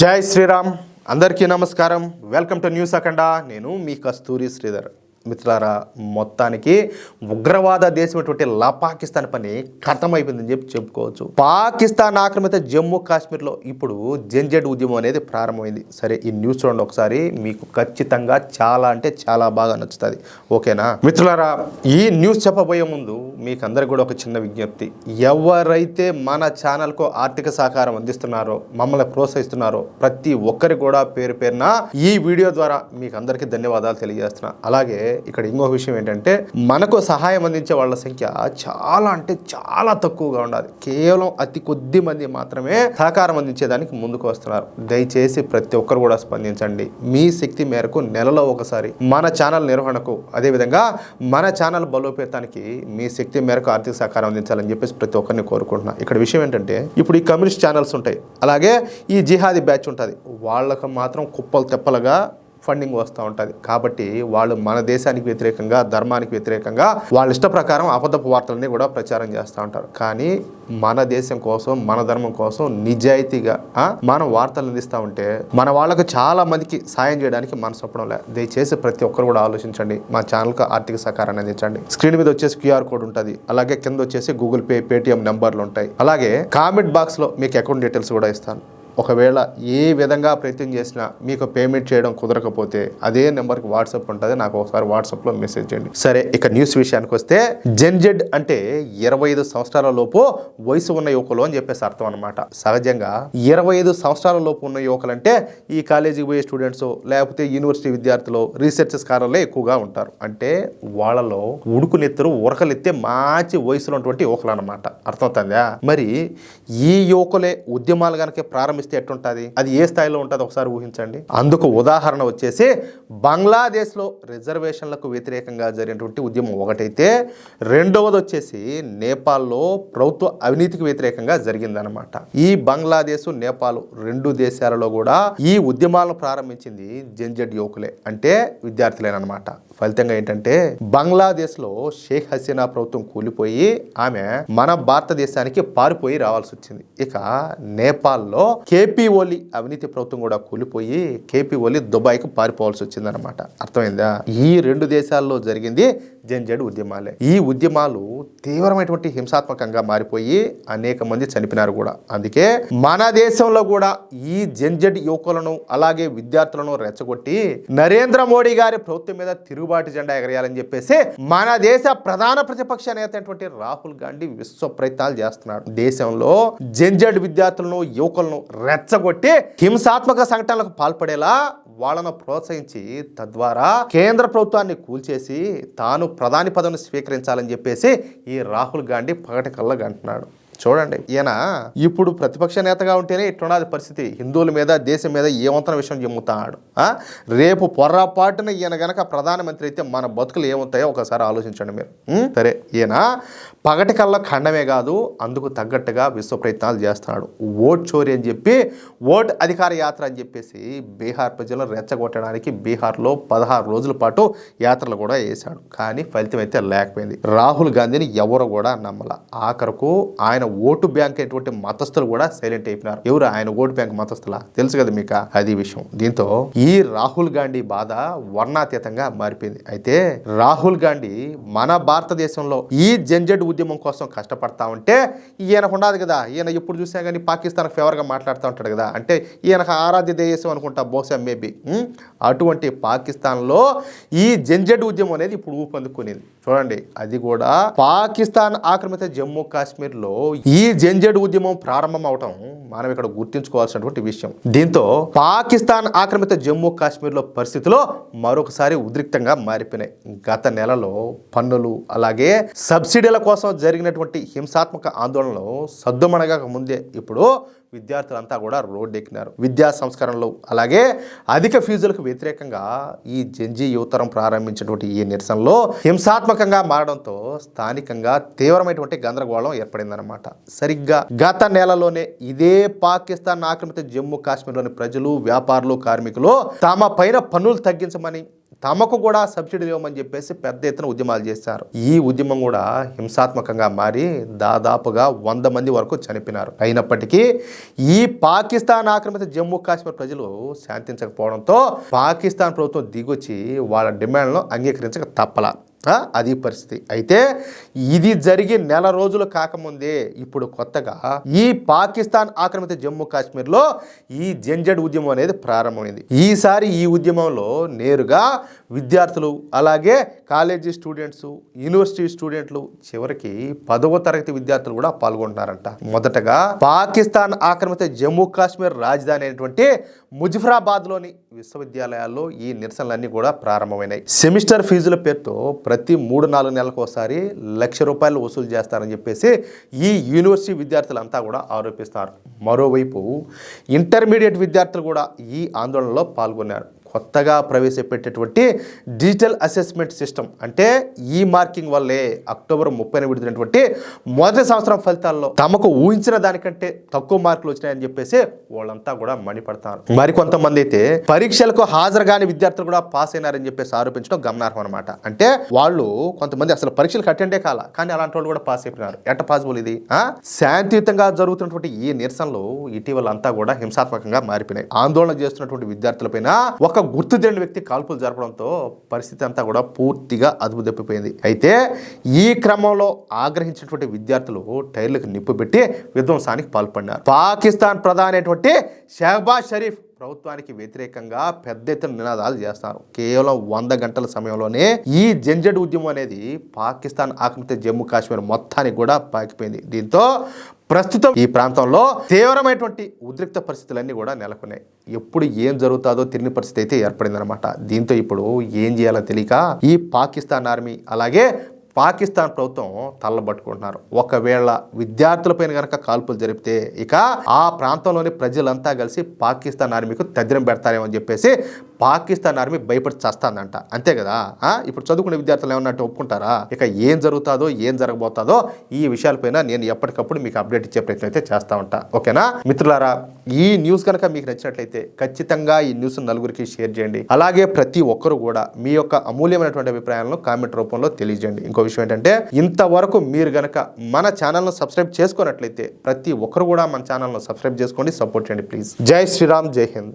జై శ్రీరామ్. అందరికీ నమస్కారం. Welcome to news Akhanda. నేను మీ కస్తూరి శ్రీధర్. మిత్రులారా మొత్తానికి ఉగ్రవాద దేశమైనటువంటి లా పాకిస్తాన్ పని ఖతమైపోయిందని చెప్పి చెప్పుకోవచ్చు. పాకిస్తాన్ ఆక్రమిత జమ్మూ కాశ్మీర్లో ఇప్పుడు జంజెడ్ ఉద్యమం అనేది ప్రారంభమైంది. సరే ఈ న్యూస్ చూడండి ఒకసారి. మీకు ఖచ్చితంగా చాలా అంటే చాలా బాగా నచ్చుతుంది. ఓకేనా? మిత్రులారా ఈ న్యూస్ చెప్పబోయే ముందు మీకు అందరికి కూడా ఒక చిన్న విజ్ఞప్తి. ఎవరైతే మన ఛానల్కు ఆర్థిక సహకారం అందిస్తున్నారో మమ్మల్ని ప్రోత్సహిస్తున్నారో ప్రతి ఒక్కరి కూడా పేరు పేరున ఈ వీడియో ద్వారా మీకు అందరికీ ధన్యవాదాలు తెలియజేస్తున్నా. అలాగే ఇక్కడ ఇంకో విషయం ఏంటంటే మనకు సహాయం అందించే వాళ్ళ సంఖ్య చాలా అంటే చాలా తక్కువగా ఉండాలి. కేవలం అతి కొద్ది మంది మాత్రమే సహకారం అందించేదానికి ముందుకు వస్తున్నారు. దయచేసి ప్రతి ఒక్కరు కూడా స్పందించండి. మీ శక్తి మేరకు నెలలో ఒకసారి మన ఛానల్ నిర్వహణకు అదేవిధంగా మన ఛానల్ బలోపేతానికి మీ శక్తి మేరకు ఆర్థిక సహకారం అందించాలని చెప్పేసి ప్రతి ఒక్కరిని కోరుకుంటున్నా. ఇక్కడ విషయం ఏంటంటే ఇప్పుడు ఈ కమ్యూనిస్ట్ ఛానల్స్ ఉంటాయి. అలాగే ఈ జిహాదీ బ్యాచ్ ఉంటుంది. వాళ్ళకు మాత్రం కుప్పలు తెప్పలుగా ఫండింగ్ వస్తూ ఉంటుంది. కాబట్టి వాళ్ళు మన దేశానికి వ్యతిరేకంగా ధర్మానికి వ్యతిరేకంగా వాళ్ళ ఇష్ట ప్రకారం అబద్ధపు వార్తలని కూడా ప్రచారం చేస్తూ ఉంటారు. కానీ మన దేశం కోసం మన ధర్మం కోసం నిజాయితీగా మనం వార్తలు అందిస్తూ ఉంటే మన వాళ్ళకు చాలా మందికి సాయం చేయడానికి మనసు ఒప్పడం లే. దయచేసి ప్రతి ఒక్కరు కూడా ఆలోచించండి. మా ఛానల్కు ఆర్థిక సహకారాన్ని అందించండి. స్క్రీన్ మీద వచ్చేసి క్యూఆర్ కోడ్ ఉంటుంది. అలాగే కింద వచ్చేసి గూగుల్ పే పేటిఎం నెంబర్లు ఉంటాయి. అలాగే కామెంట్ బాక్స్లో మీకు అకౌంట్ డీటెయిల్స్ కూడా ఇస్తాను. ఒకవేళ ఏ విధంగా ప్రయత్నం చేసినా మీకు పేమెంట్ చేయడం కుదరకపోతే అదే నెంబర్కి వాట్సాప్ ఉంటుంది. నాకు ఒకసారి వాట్సాప్లో మెసేజ్ చేయండి. సరే ఇక న్యూస్ విషయానికి వస్తే జెన్జెడ్ అంటే ఇరవై ఐదు సంవత్సరాల లోపు వయసు ఉన్న యువకులు అని చెప్పేసి అర్థం అనమాట సహజంగా ఇరవై ఐదు సంవత్సరాల లోపు ఉన్న యువకులు అంటే ఈ కాలేజీకి పోయే స్టూడెంట్స్ లేకపోతే యూనివర్సిటీ విద్యార్థులు రీసెర్చ్ స్కాలర్లే ఎక్కువగా ఉంటారు. అంటే వాళ్ళలో ఉడుకునెత్తరు ఉరకలెత్తే మంచి వయసులో ఉన్నటువంటి యువకులు అనమాట అర్థమవుతుందా? మరి ఈ యువకులే ఉద్యమాలు కనుక ప్రారంభిస్తే ఎట్టుంటుంది? అది ఏ స్థాయిలో ఉంటుంది ఒకసారి ఊహించండి. అందుకు ఉదాహరణ వచ్చేసి బంగ్లాదేశ్లో రిజర్వేషన్లకు వ్యతిరేకంగా జరిగినటువంటి ఉద్యమం ఒకటైతే రెండవది వచ్చేసి నేపాల్లో ప్రభుత్వ అవినీతికి వ్యతిరేకంగా జరిగిందనమాట ఈ బంగ్లాదేశ్ నేపాల్ రెండు దేశాలలో కూడా ఈ ఉద్యమాలను ప్రారంభించింది జెన్జెడ్ యువకులే అంటే విద్యార్థులేనమాట ఫలితంగా ఏంటంటే బంగ్లాదేశ్లో షేక్ హసీనా ప్రభుత్వం కూలిపోయి ఆమె మన భారతదేశానికి పారిపోయి రావాల్సి వచ్చింది. ఇక నేపాల్లో కేపీ ఓలి అవినీతి ప్రభుత్వం కూడా కూలిపోయి కేపీ ఓలి దుబాయ్కి పారిపోవాల్సి వచ్చిందనమాట అర్థమైందా? ఈ రెండు దేశాల్లో జరిగింది జెన్జెడ్ ఉద్యమాలే. ఈ ఉద్యమాలు తీవ్రమైనటువంటి హింసాత్మకంగా మారిపోయి అనేక మంది చనిపోయినారు కూడా. అందుకే మన దేశంలో కూడా ఈ జెన్జెడ్ యువకులను అలాగే విద్యార్థులను రెచ్చగొట్టి నరేంద్ర మోడీ గారి ప్రభుత్వం మీద తిరుగుబాటు జెండా ఎగరేయాలని చెప్పేసి మన దేశ ప్రధాన ప్రతిపక్ష నేత అయినటువంటి రాహుల్ గాంధీ విశ్వ ప్రయత్నాలు చేస్తున్నాడు. దేశంలో జెన్జెడ్ విద్యార్థులను యువకులను రెచ్చగొట్టి హింసాత్మక సంఘటనలకు పాల్పడేలా వాళ్ళను ప్రోత్సహించి తద్వారా కేంద్ర ప్రభుత్వాన్ని కూల్చేసి తాను ప్రధాని పదవిని స్వీకరించాలని చెప్పేసి ఈ రాహుల్ గాంధీ పగటి కళ్ళ అంటున్నాడు చూడండి ఈయన ఇప్పుడు ప్రతిపక్ష నేతగా ఉంటేనే ఇట్లున్నది పరిస్థితి. హిందువుల మీద దేశం మీద ఏమంతన విషయం చెమ్ముతాడు. రేపు పొర్రపాటున ఈయన గనక ప్రధానమంత్రి అయితే మన బతుకులు ఏమవుతాయో ఒకసారి ఆలోచించండి మీరు. సరే ఈయన పగటి కళ్ళ ఖండమే కాదు అందుకు తగ్గట్టుగా విశ్వ ప్రయత్నాలు చేస్తున్నాడు. ఓట్ చోరీ అని చెప్పి ఓట్ అధికార యాత్ర అని చెప్పేసి బీహార్ ప్రజలను రెచ్చగొట్టడానికి బీహార్లో పదహారు రోజుల పాటు యాత్రలు కూడా వేశాడు. కానీ ఫలితం అయితే లేకపోయింది. రాహుల్ గాంధీని ఎవరు కూడా నమ్మల. ఆఖరకు ఆయన ఓటు బ్యాంక్ అయినటువంటి మతస్థులు కూడా సైలెంట్ అయిపోయినారు. ఎవరు? ఆయన ఓటు బ్యాంక్ మతస్థులా? తెలుసు కదా మీకు అది విషయం. దీంతో ఈ రాహుల్ గాంధీ బాధ వర్ణాతీతంగా మారిపోయింది. అయితే రాహుల్ గాంధీ మన భారతదేశంలో ఈ జంజడ్ ఉద్యమం కోసం కష్టపడతా ఉంటే ఈయనకు ఉండదు కదా. ఈయన ఎప్పుడు చూసినా కానీ పాకిస్తాన్కి ఫేవర్గా మాట్లాడుతూ ఉంటాడు కదా. అంటే ఈయనకు ఆరాధ్య దేశం అనుకుంటా బహుశా మేబీ అటువంటి పాకిస్తాన్లో ఈ జంజడ్ ఉద్యమం అనేది ఇప్పుడు ఊపందుకునేది. చూడండి అది కూడా పాకిస్తాన్ ఆక్రమిత జమ్మూ కాశ్మీర్లో ఈ జంజెడ్ ఉద్యమం ప్రారంభం అవటం మనం ఇక్కడ గుర్తించుకోవాల్సినటువంటి విషయం. దీంతో పాకిస్తాన్ ఆక్రమిత జమ్మూ కాశ్మీర్లో పరిస్థితులు మరొకసారి ఉద్రిక్తంగా మారిపోయినాయి. గత నెలలో పన్నులు అలాగే సబ్సిడీల కోసం జరిగినటువంటి హింసాత్మక ఆందోళనలు సద్దుమణగక ముందే ఇప్పుడు విద్యార్థులంతా కూడా రోడ్డెక్కినారు. విద్యా సంస్కరణలు అలాగే అధిక ఫీజులకు వ్యతిరేకంగా ఈ జంజీ యువతరం ప్రారంభించినటువంటి ఈ నిరసనలో హింసాత్మకంగా మారడంతో స్థానికంగా తీవ్రమైనటువంటి గందరగోళం ఏర్పడిందనమాట సరిగ్గా గత నెలలోనే ఇదే పాకిస్తాన్ ఆక్రమిత జమ్మూ కాశ్మీర్లోని ప్రజలు వ్యాపారులు కార్మికులు తమ పైన పన్నులు తగ్గించమని తమకు కూడా సబ్సిడీలు ఇవ్వమని చెప్పేసి పెద్ద ఎత్తున ఉద్యమాలు చేశారు. ఈ ఉద్యమం కూడా హింసాత్మకంగా మారి దాదాపుగా వంద మంది వరకు చనిపోయినారు. అయినప్పటికీ ఈ పాకిస్తాన్ ఆక్రమిత జమ్మూ కాశ్మీర్ ప్రజలు శాంతించకపోవడంతో పాకిస్తాన్ ప్రభుత్వం దిగొచ్చి వాళ్ళ డిమాండ్లను అంగీకరించక తప్పల. అది పరిస్థితి. అయితే ఇది జరిగి నెల రోజులు కాకముందే ఇప్పుడు కొత్తగా ఈ పాకిస్తాన్ ఆక్రమిత జమ్మూ కాశ్మీర్లో ఈ జంజడ్ ఉద్యమం అనేది ప్రారంభమైంది. ఈసారి ఈ ఉద్యమంలో నేరుగా విద్యార్థులు అలాగే కాలేజీ స్టూడెంట్స్ యూనివర్సిటీ స్టూడెంట్లు చివరికి పదవ తరగతి విద్యార్థులు కూడా పాల్గొంటున్నారంట. మొదటగా పాకిస్తాన్ ఆక్రమిత జమ్మూ కాశ్మీర్ రాజధాని అయినటువంటి ముజఫరాబాద్లోని విశ్వవిద్యాలయాల్లో ఈ నిరసనలన్నీ కూడా ప్రారంభమైనాయి. సెమిస్టర్ ఫీజుల పేరుతో ప్రతి మూడు నాలుగు నెలలకు ఒకసారి లక్ష రూపాయలు వసూలు చేస్తారని చెప్పేసి ఈ యూనివర్సిటీ విద్యార్థులంతా కూడా ఆరోపిస్తారు. మరోవైపు ఇంటర్మీడియట్ విద్యార్థులు కూడా ఈ ఆందోళనలో పాల్గొన్నారు. కొత్తగా ప్రవేశపెట్టేటువంటి డిజిటల్ అసెస్మెంట్ సిస్టమ్ అంటే ఈ మార్కింగ్ వల్లే అక్టోబర్ ముప్పైన విడుదలైనటువంటి మొదటి సంవత్సరం ఫలితాల్లో తమకు ఊహించిన దానికంటే తక్కువ మార్కులు వచ్చినాయని చెప్పేసి వాళ్ళంతా కూడా మండిపడతారు. మరికొంతమంది అయితే పరీక్షలకు హాజరు కాని విద్యార్థులు కూడా పాస్ అయినారని చెప్పేసి ఆరోపించడం గమనార్హం అనమాట అంటే వాళ్ళు కొంతమంది అసలు పరీక్షలకు అటెండే కాల కానీ అలాంటి వాళ్ళు కూడా పాస్ అయిపోయినారు. ఎట్ట పాసిబుల్ ఇది? శాంతియుతంగా జరుగుతున్నటువంటి ఈ నిరసనలు ఇటీవల అంతా కూడా హింసాత్మకంగా మారిపోయినాయి. ఆందోళన చేస్తున్నటువంటి విద్యార్థులపైన ఒక గుర్తు తెలియని వ్యక్తి కాల్పులు జరపడంతో పరిస్థితి అంతా కూడా పూర్తిగా అదుపు తప్పిపోయింది అయితే ఈ క్రమంలో ఆగ్రహించినటువంటి విద్యార్థులు టైర్లకు నిప్పు పెట్టి విధ్వంసానికి పాల్పడినారు. పాకిస్తాన్ ప్రధాని షహబాజ్ షరీఫ్ ప్రభుత్వానికి వ్యతిరేకంగా పెద్ద ఎత్తున నినాదాలు చేస్తారు. కేవలం వంద గంటల సమయంలోనే ఈ జంజడ్ ఉద్యమం అనేది పాకిస్తాన్ ఆక్రమిత జమ్మూ కాశ్మీర్ మొత్తానికి కూడా పాకిపోయింది. దీంతో ప్రస్తుతం ఈ ప్రాంతంలో తీవ్రమైనటువంటి ఉద్రిక్త పరిస్థితులన్నీ కూడా నెలకొన్నాయి. ఎప్పుడు ఏం జరుగుతుందో తెలియని పరిస్థితి అయితే ఏర్పడిందనమాట దీంతో ఇప్పుడు ఏం చేయాలో తెలియక ఈ పాకిస్తాన్ ఆర్మీ అలాగే పాకిస్తాన్ ప్రభుత్వం తల్లబట్టుకుంటున్నారు ఒకవేళ విద్యార్థులపైన కనుక కాల్పులు జరిపితే ఇక ఆ ప్రాంతంలోని ప్రజలంతా కలిసి పాకిస్తాన్ ఆర్మీకు తద్దిరం పెడతారేమో అని చెప్పేసి పాకిస్తాన్ ఆర్మీ భయపడి చస్తానంట అంతే కదా? ఆ? ఇప్పుడు చదువుకునే విద్యార్థులు ఏమన్నట్టు ఒప్పుకుంటారా? ఇక ఏం జరుగుతుందో ఏం జరగబోతుందో ఈ విషయాలపైన నేను ఎప్పటికప్పుడు మీకు అప్డేట్ ఇచ్చే ప్రయత్నం అయితే చేస్తా ఉంటా. ఓకేనా? మిత్రులారా ఈ న్యూస్ కనుక మీకు నచ్చినట్లయితే ఖచ్చితంగా ఈ న్యూస్ నలుగురికి షేర్ చేయండి. అలాగే ప్రతి ఒక్కరు కూడా మీ యొక్క అమూల్యమైనటువంటి అభిప్రాయాలను కామెంట్ రూపంలో తెలియజేయండి. ఇంకో విషయం ఏంటంటే ఇంతవరకు మీరు గనక మన ఛానల్ను సబ్స్క్రైబ్ చేసుకున్నట్లయితే ప్రతి ఒక్కరు కూడా మన ఛానల్ను సబ్స్క్రైబ్ చేసుకోండి సపోర్ట్ చేయండి ప్లీజ్. జై శ్రీరామ్ జై హింద్.